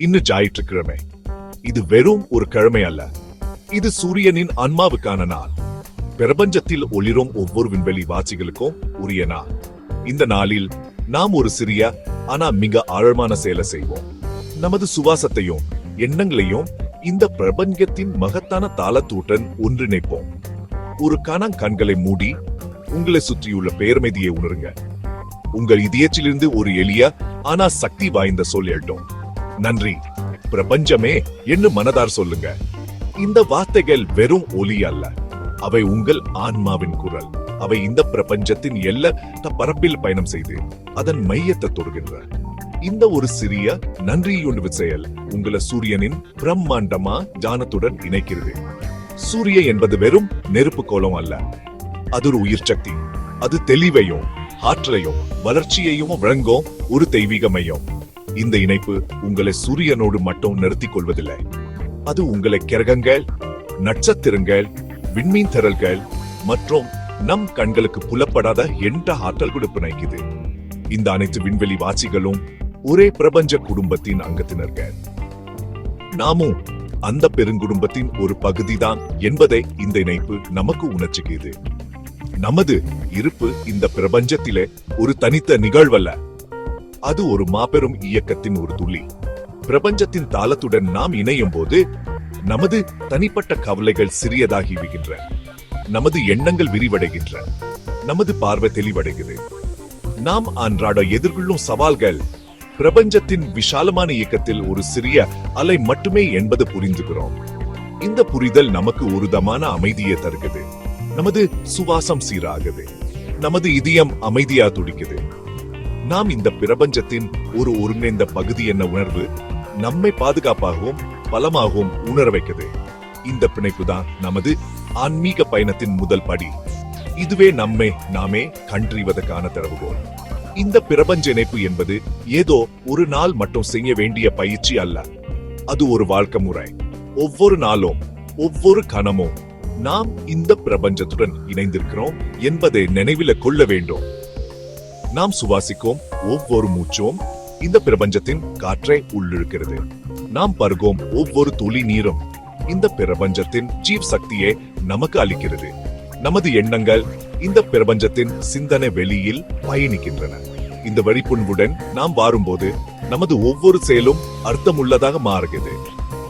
இன்னும் ஞாயிற்றுக்கிழமை இது வெறும் ஒரு கிழமை அல்ல. இது சூரியனின் ஆன்மாவுக்கான நாள். பிரபஞ்சத்தில் ஒளிரும் ஒவ்வொரு விண்வெளி வாசிகளுக்கும் உரிய நாள். இந்த நாளில் நாம் ஒரு சிறிய ஆனா மிக ஆழமான செயலை செய்வோம். நமது சுவாசத்தையும் எண்ணங்களையும் இந்த பிரபஞ்சத்தின் மகத்தான தாளத்துடன் ஒன்றிணைப்போம். ஒரு கணம் கண்களை மூடி உங்களை சுற்றியுள்ள பேர்மைதியை உணருங்க. உங்கள் இதயத்திலிருந்து ஒரு எளிய ஆனா சக்தி வாய்ந்த சொல் எழுட்டும். நன்றி. பிரபஞ்சமே என்று மனதார் சொல்லுங்க. இந்த வார்த்தைகள் வெறும் ஒலி அல்ல. அவை உங்கள் ஆன்மாவின் குரல். அவை இந்த பிரபஞ்சத்தின் எல்லா பரப்பில் பயணம் செய்து அதன் மையத்தை தொடுகின்ற. இந்த ஒரு சிறிய நன்றியுணர்வு செயல் உங்களை சூரியனின் பிரம்மாண்டமா ஜானத்துடன் இணைக்கிறது. சூரிய என்பது வெறும் நெருப்பு கோலம் அல்ல. அது ஒரு உயிர் சக்தி. அது தெளிவையும் ஆற்றலையும் வளர்ச்சியையும் வழங்கும் ஒரு தெய்வீக மையம் இந்த இணைப்பு உங்களை சூரியனோடு மட்டும் நிறுத்திக் கொள்வதில்லை. அது உங்களை கிரகங்கள் நட்சத்திரங்கள் விண்மீன் திரள்கள் மற்றும் நம் கண்களுக்கு புலப்படாத என்ற ஆற்றல் கொடுப்பு நைக்குது இந்த அனைத்து விண்வெளி வாசிகளும் ஒரே பிரபஞ்ச குடும்பத்தின் அங்கத்தினர்கள். நாமும் அந்த பெருங்குடும்பத்தின் ஒரு பகுதிதான் என்பதை இந்த இணைப்பு நமக்கு உணர்ச்சிக்குது. நமது இருப்பு இந்த பிரபஞ்சத்திலே ஒரு தனித்த நிகழ்வல்ல. அது ஒரு மாபெரும் இயக்கத்தின் ஒரு துளி. பிரபஞ்சத்தின் தாளத்துடன் நாம் இணையும் போது நமது தனிப்பட்ட கவலைகள் சிறியதாகிவிடுகின்ற நமது எண்ணங்கள் விரிவடைகின்ற நமது பார்வை தெளிவடைகிறது. நாம் அன்றாட எதிர்கொள்ளும் சவால்கள் பிரபஞ்சத்தின் விஷாலமான இயக்கத்தில் ஒரு சிறிய அலை மட்டுமே என்பது புரிந்துகிறோம். இந்த புரிதல் நமக்கு உருதமான அமைதியை தருகிறது. நமது சுவாசம் சீராகுது. நமது இதயம் அமைதியா துடிக்குது. நாம் இந்த பிரபஞ்சத்தின் ஒரு ஒருங்கிணைந்த பகுதி என்ன உணர்வு? நம்மை பாதுகாப்பாகவும் பலமாகவும் உணர வைக்கிறது. இந்த பிணைப்பு தான் நமது ஆன்மீக பயணத்தின் முதல் படி. இதுவே நம்மை நாமே கண்டறிவதற்கான திறவுகோல் இந்த பிரபஞ்ச இணைப்பு என்பது ஏதோ ஒரு நாள் மட்டும் செய்ய வேண்டிய பயிற்சி அல்ல. அது ஒரு வாழ்க்கை முறை. ஒவ்வொரு நாளும் ஒவ்வொரு கணமும் நாம் இந்த பிரபஞ்சத்துடன் இணைந்திருக்கிறோம் என்பதை நினைவில கொள்ள வேண்டும். நாம் சுவாசிக்கும் ஒவ்வொரு மூச்சும் இந்த பிரபஞ்சத்தின் காற்றை உள்ளிழுக்கிறது. நாம் பருகும் ஒவ்வொரு துளி நீரும் இந்த பிரபஞ்சத்தின் ஜீவ் சக்தியை நமக்கு அளிக்கிறது. நமது எண்ணங்கள் இந்த பிரபஞ்சத்தின் சிந்தனை வெளியில் பயணிக்கின்றன. இந்த வெளிப்புண்புடன் நாம் வாரும்போது நமது ஒவ்வொரு செயலும் அர்த்தமுள்ளதாக மாறுகிறது.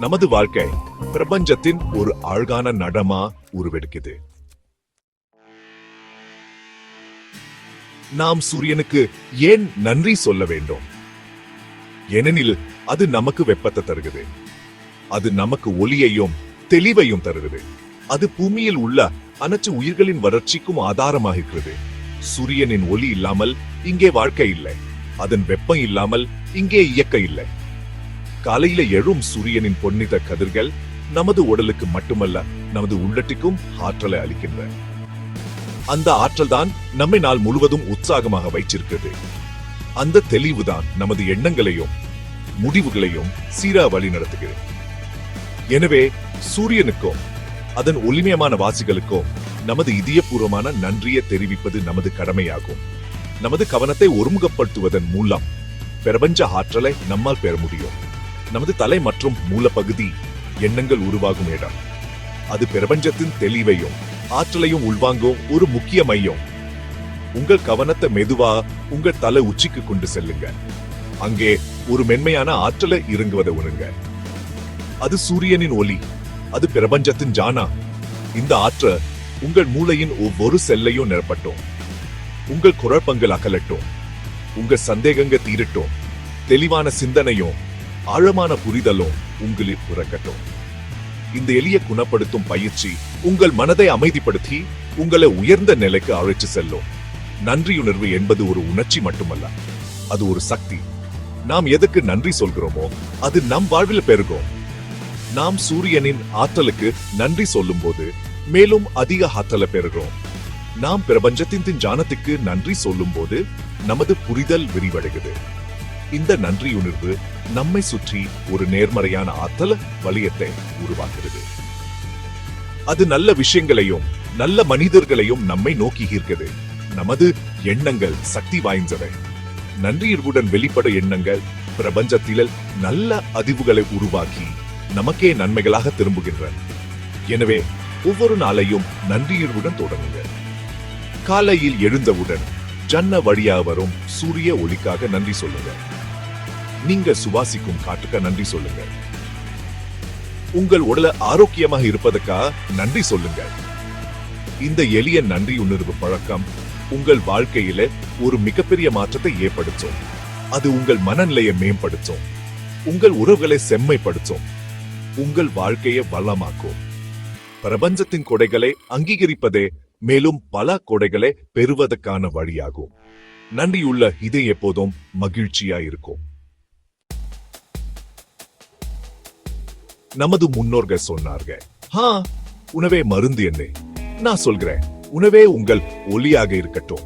நமது வாழ்க்கை பிரபஞ்சத்தின் ஒரு அழகான நடமா உருவெடுக்குது. நாம் சூரியனுக்கு ஏன் நன்றி சொல்ல வேண்டும்? ஏனெனில் அது நமக்கு வெப்பத்தை தருகிறது. அது நமக்கு ஒளியையும் தெளிவையும் தருகிறது. அது பூமியில் உள்ள அனைத்து உயிர்களின் வளர்ச்சிக்கும் ஆதாரமாக இருக்கிறது சூரியனின் ஒளி இல்லாமல் இங்கே வாழ்க்கை இல்லை. அதன் வெப்பம் இல்லாமல் இங்கே இயக்க இல்லை. காலையில எழும் சூரியனின் பொன்னித கதிர்கள் நமது உடலுக்கு மட்டுமல்ல நமது உள்ளட்டிக்கும் ஆற்றலை அளிக்கின்றன. அந்த ஆற்றல் தான் நம்மை நாள் முழுவதும் உற்சாகமாக வைச்சிருக்கிறது அந்த தெளிவுதான் நமது எண்ணங்களையும் முடிவுகளையும் சீரா வழி நடத்துகிறது. எனவே சூரியனுக்கும் அதன் ஒளிமயமான வாசிகளுக்கும் நமது இதயபூர்வமான நன்றியை தெரிவிப்பது நமது கடமையாகும். நமது கவனத்தை ஒருமுகப்படுத்துவதன் மூலம் பிரபஞ்ச ஆற்றலை நம்மால் பெற முடியும். நமது தலை மற்றும் மூலப்பகுதி எண்ணங்கள் உருவாகும் இடம். அது பிரபஞ்சத்தின் தெளிவையும் ஆற்றலையும் உள்வாங்கும் ஒரு முக்கிய மையம். உங்கள் கவனத்தை மெதுவா உங்கள் தலை உச்சிக்கு கொண்டு செல்லுங்க. அங்கே ஒரு மென்மையான ஆற்றலை இறங்குவதை உணருங்க. அது சூரியனின் ஒளி அது பிரபஞ்சத்தின் ஜானா. இந்த ஆற்ற உங்கள் மூளையின் ஒவ்வொரு செல்லையும் நிரப்பட்டும். உங்கள் குழப்பங்கள் அகலட்டும். உங்கள் சந்தேகங்க தீரட்டும். தெளிவான சிந்தனையும் ஆழமான புரிதலும் உங்களில் பிறக்கட்டும் இந்த எளிய குணப்படுத்தும் பயிற்சி உங்கள் மனதை அமைதிப்படுத்தி உங்களை உயர்ந்த நிலைக்கு அழைத்து செல்லும். நன்றியுணர்வு என்பது ஒரு உணர்ச்சி மட்டுமல்ல அது ஒரு சக்தி. நாம் எதுக்கு நன்றி சொல்கிறோமோ அது நம் வாழ்வில் பெருகும். நாம் சூரியனின் ஆற்றலுக்கு நன்றி சொல்லும்போது மேலும் அதிக ஆற்றலை பெறுகிறோம் நாம் பிரபஞ்சத்தின் ஜானத்துக்கு நன்றி சொல்லும்போது நமது புரிதல் விரிவடைகிறது இந்த நன்றியுணர்வு நம்மை சுற்றி ஒரு நேர்மறையான ஆற்றல் வலியத்தை உருவாக்குகிறது. அது நல்ல விஷயங்களையும் நல்ல மனிதர்களையும் நம்மை நோக்கி நமது எண்ணங்கள் சக்தி வாய்ந்தவை. நன்றியுடன் வெளிப்பட எண்ணங்கள் பிரபஞ்சத்தில் நல்ல அதிவுகளை உருவாக்கி நமக்கே நன்மைகளாக திரும்புகின்றன. எனவே ஒவ்வொரு நாளையும் நன்றியுடன் தொடங்குங்க காலையில் எழுந்தவுடன் ஜன்ன வழியாக வரும் சூரிய ஒளிக்காக நன்றி சொல்லுங்க நீங்க சுவாசிக்கும் காற்றுக்க நன்றி சொல்லுங்க உங்கள் உடல ஆரோக்கியமாக இருப்பதற்காக நன்றி சொல்லுங்க இந்த எளிய நன்றி உணர்வு பழக்கம் உங்கள் வாழ்க்கையில ஒரு மிகப்பெரிய மாற்றத்தை ஏற்படுத்தும். அது உங்கள் மனநிலையை மேம்படுத்தும். உங்கள் உறவுகளை செம்மைப்படுத்தும். உங்கள் வாழ்க்கையை வளமாக்கும். பிரபஞ்சத்தின் கொடைகளை அங்கீகரிப்பதே மேலும் பல கொடைகளை பெறுவதற்கான வழியாகும். நன்றியுள்ள இது எப்போதும் மகிழ்ச்சியா இருக்கும் நமது முன்னோர்கள் சொன்னார்கள். ஹா உணவே மருந்து என்ன நான் சொல்கிறேன் உணவே உங்கள் ஒலியாக இருக்கட்டும்.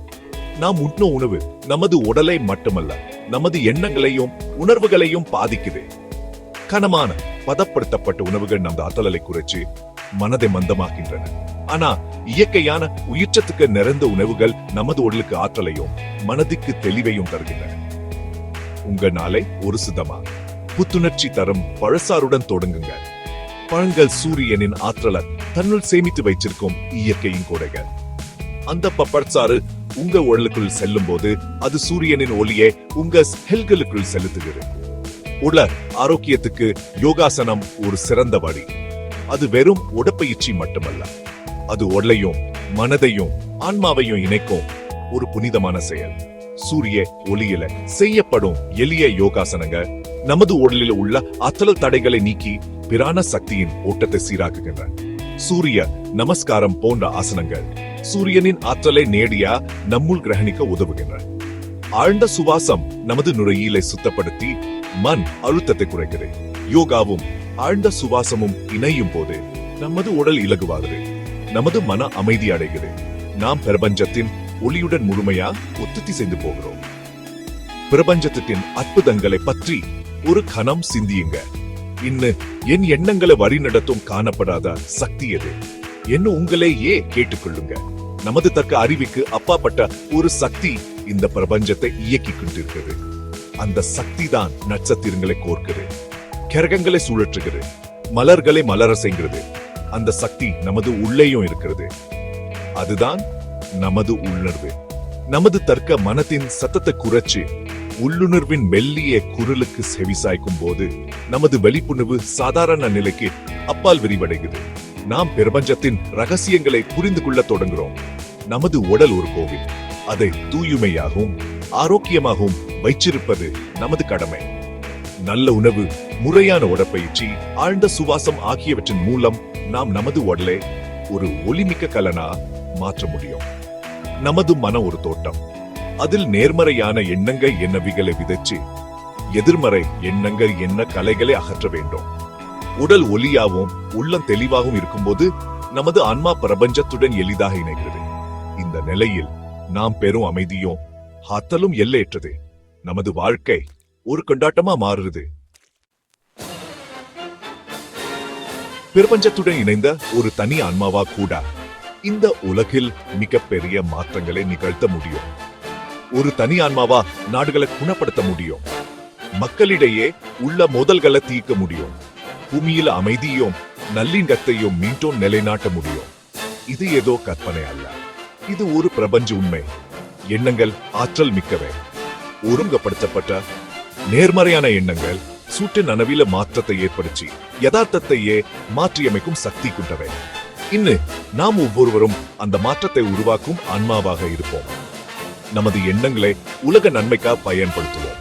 நாம் உண்ணும் உணவு நமது உடலை மட்டுமல்ல நமது எண்ணங்களையும் உணர்வுகளையும் பாதிக்குது. கனமான பதப்படுத்தப்பட்ட உணவுகள் நமது ஆற்றலை குறைச்சு மனதை மந்தமாக்கின்றன ஆனா இயற்கையான உயிர்ச்சத்துக்கு நிறைந்த உணவுகள் நமது உடலுக்கு ஆற்றலையும் மனதுக்கு தெளிவையும் தருகின்றன. உங்க நாளை ஒரு சுத்தமா? புத்துணர்ச்சி தரும் பழசாருடன் தொடங்குங்க பழங்கள் சூரியனின் ஆற்றலை தன்னுள் சேமித்து வைச்சிருக்கும் இயற்கையின் கொடைகள். அந்த பப்பட்சாறு உங்க உடலுக்குள் செல்லும் போது அது சூரியனின் ஒளியை உங்க செல்களுக்குள் செலுத்துகிறது. உடல ஆரோக்கியத்துக்கு யோகாசனம் ஒரு சிறந்த வழி. அது வெறும் உடற்பயிற்சி மட்டுமல்ல. அது உடலையும் மனதையும் ஆன்மாவையும் இணைக்கும் ஒரு புனிதமான செயல். சூரிய ஒளியில செய்யப்படும் எளிய யோகாசனங்கள் நமது உடலில் உள்ள ஆற்றல் தடைகளை நீக்கி பிராண சக்தியின் ஓட்டத்தை சீராக்குகின்றன. சூரிய நமஸ்காரம் போன்ற ஆசனங்கள் சூரியனின் ஆற்றலை நேடியா நம்முள் கிரகணிக்க உதவுகின்றன. ஆழ்ந்த சுவாசம் நமது நுரையீலை சுத்தப்படுத்தி மண் அழுத்தத்தை குறைக்கிறது யோகாவும் ஆழ்ந்த சுவாசமும் இணையும் போது நமது உடல் இலகுவாகுது. நமது மன அமைதி அடைகிறது. நாம் பிரபஞ்சத்தின் ஒளியுடன் முழுமையா ஒத்துத்தி செய்து போகிறோம். பிரபஞ்சத்தின் அற்புதங்களை பற்றி ஒரு கணம் சிந்தியுங்க. இன்னு என் எண்ணங்களை வழி நடத்தும் காணப்படாத சக்தி எது? என்ன உங்களையே கேட்டுக்கொள்ளுங்க. நமது தக்க அறிவுக்கு அப்பாப்பட்ட ஒரு சக்தி இந்த பிரபஞ்சத்தை இயக்கிக் கொண்டிருக்கிறது. அந்த சக்தி தான் நட்சத்திரங்களை கோர்க்கிறது கிரகங்களை சுழற்றுகிறது. மலர்களை மலர செய்கிறது அந்த சக்தி நமது உள்ளேயும் இருக்கிறது. அதுதான் நமது உள்ளுணர்வு. நமது தர்க்க மனத்தின் சத்தத்தை குறைச்சு உள்ளுணர்வின் மெல்லிய குரலுக்கு செவிசாய்க்கும் போது நமது வெளிப்புணர்வு சாதாரண நிலைக்கு அப்பால் விரிவடைகிறது. நாம் பிரபஞ்சத்தின் ரகசியங்களை புரிந்து கொள்ள தொடங்குகிறோம். நமது உடல் ஒரு கோவில். அதை தூய்மையாகவும் ஆரோக்கியமாகவும் வைச்சிருப்பது நமது கடமை. நல்ல உணவு முறையான உடற்பயிற்சி ஆழ்ந்த சுவாசம் ஆகியவற்றின் மூலம் நாம் நமது உடலை ஒரு ஒளிமிக்க கலனா மாற்ற முடியும். நமது மன ஒரு தோட்டம். அதில் நேர்மறையான எண்ணங்கள் என்னவிகளை விதைச்சு எதிர்மறை எண்ணங்கள் என்ன கலைகளை அகற்ற வேண்டும். உடல் ஒலியாகவும் உள்ளம் தெளிவாகவும் இருக்கும்போது நமது ஆன்மா பிரபஞ்சத்துடன் எளிதாக இணைகிறது. இந்த நிலையில் நாம் பெரும் அமைதியும் ஆற்றலும் எல்லையற்றது. நமது வாழ்க்கை ஒரு கொண்டாட்டமா மாறுறது பிரபஞ்சத்துடன் இணைந்த ஒரு தனி ஆன்மாவா கூட இந்த உலகில் மிகப்பெரிய மாற்றங்களை நிகழ்த்த முடியும். ஒரு தனி ஆன்மாவா நாடுகளை குணப்படுத்த முடியும். மக்களிடையே உள்ள மோதல்களை தீர்க்க முடியும். பூமியில அமைதியும் நல்லிண்டத்தையும் மீண்டும் நிலைநாட்ட முடியும். இது ஏதோ கற்பனை அல்ல. இது ஒரு பிரபஞ்ச உண்மை. எண்ணங்கள் ஆற்றல் மிக்கவை. ஒருங்கப்படுத்தப்பட்ட நேர்மறையான எண்ணங்கள் சூட்டு நனவில மாற்றத்தை ஏற்படுத்தி யதார்த்தத்தையே மாற்றியமைக்கும் சக்தி கொண்டவை. இன்னு நாம் ஒவ்வொருவரும் அந்த மாற்றத்தை உருவாக்கும் ஆன்மாவாக இருப்போம். நமது எண்ணங்களை உலக நன்மைக்கா பயன்படுத்துவோம்.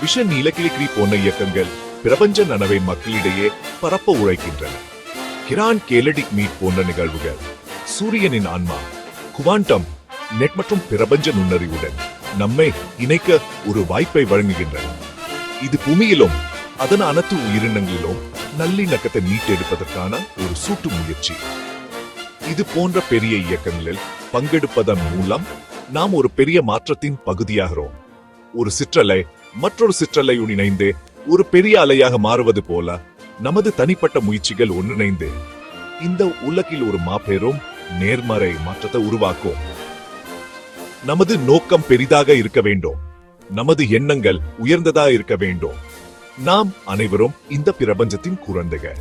விஷ நீலக்கிளிக்கிரி போன்ற இயக்கங்கள் பிரபஞ்ச நனவை மக்களிடையே பரப்ப உழைக்கின்றன. கிரான் கேலடிக் மீட் போன்ற நிகழ்வுகள் சூரியனின் ஆன்மா குவாண்டம் நெட் மற்றும் பிரபஞ்ச நுண்ணறிவுடன் நம்மை இணைக்க ஒரு வாய்ப்பை வழங்குகின்றன. இது பூமியிலும் அதன் அனைத்து உயிரினங்களிலும் நல்லிணக்கத்தை மீட்டெடுப்பதற்கான ஒரு சூட்டு முயற்சி. இது போன்ற பெரிய இயக்கங்களில் பங்கெடுப்பதன் மூலம் நாம் ஒரு பெரிய மாற்றத்தின் பகுதியாகிறோம். ஒரு சிற்றலை மற்றொரு சிற்றலையுடன் இணைந்து ஒரு பெரிய அலையாக மாறுவது போல நமது தனிப்பட்ட முயற்சிகள் ஒன்றிணைந்து. இந்த உலகில் ஒரு மாபெரும் நேர்மறை மாற்றத்தை உருவாக்கும் நமது நோக்கம் பெரிதாக இருக்க வேண்டும். நமது எண்ணங்கள் உயர்ந்ததா இருக்க வேண்டும். நாம் அனைவரும் இந்த பிரபஞ்சத்தின் குழந்தைகள்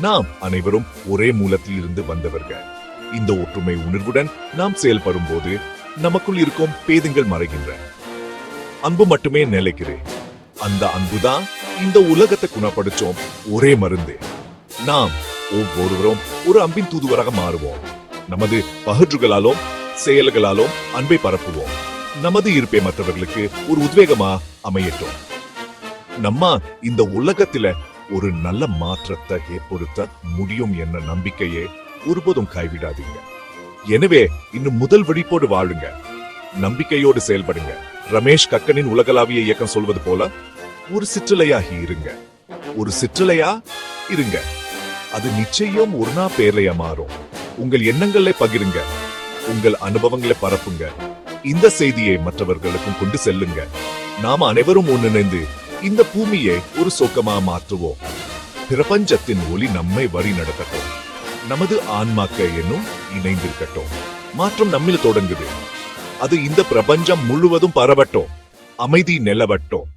நாம் அனைவரும் ஒரே மூலத்தில் இருந்து வந்தவர்கள். இந்த ஒற்றுமை உணர்வுடன் நாம் செயல்படும் போது நமக்குள் இருக்கும் பேதங்கள் மறைகின்றன அன்பு மட்டுமே நிலைக்கிறேன் அந்த அன்புதான் இந்த உலகத்தை குணப்படுத்தும் ஒரே மருந்து. நாம் ஒவ்வொருவரும் ஒரு அன்பின் தூதுவராக மாறுவோம். நமது பகற்றுகளாலும் செயல்களாலும் அன்பை பரப்புவோம். நமது இருப்பை மற்றவர்களுக்கு ஒரு உத்வேகமா அமையட்டும். நம்ம இந்த உலகத்துல ஒரு நல்ல மாற்றத்தை ஏற்படுத்த முடியும் என்ற நம்பிக்கையை ஒருபோதும் கைவிடாதீங்க. எனவே இன்னும் முதல் விழிப்போடு வாழுங்க. நம்பிக்கையோடு செயல்படுங்க. ரமேஷ் கக்கனின் உலகளாவிய இயக்கம் சொல்வது போல ஒரு சிற்றலையாகி இருங்க. ஒரு சிற்றலையா? இருங்க. அது நிச்சயம் ஒரு நாள் பேர்லையா மாறும். உங்கள் எண்ணங்களை பகிருங்க. உங்கள் அனுபவங்களை பரப்புங்க. இந்த செய்தியை மற்றவர்களுக்கும் கொண்டு செல்லுங்க. நாம அனைவரும் ஒன்றிணைந்து இந்த பூமியை ஒரு சொக்கமா மாற்றுவோம். பிரபஞ்சத்தின் ஒளி நம்மை வழி நடத்தட்டும் நமது ஆன்மாக்க என்னும் இணைந்திருக்கட்டும். மாற்றம் நம்மில் தொடங்குது. அது இந்த பிரபஞ்சம் முழுவதும் பரவட்டும். அமைதி நிலவட்டும்.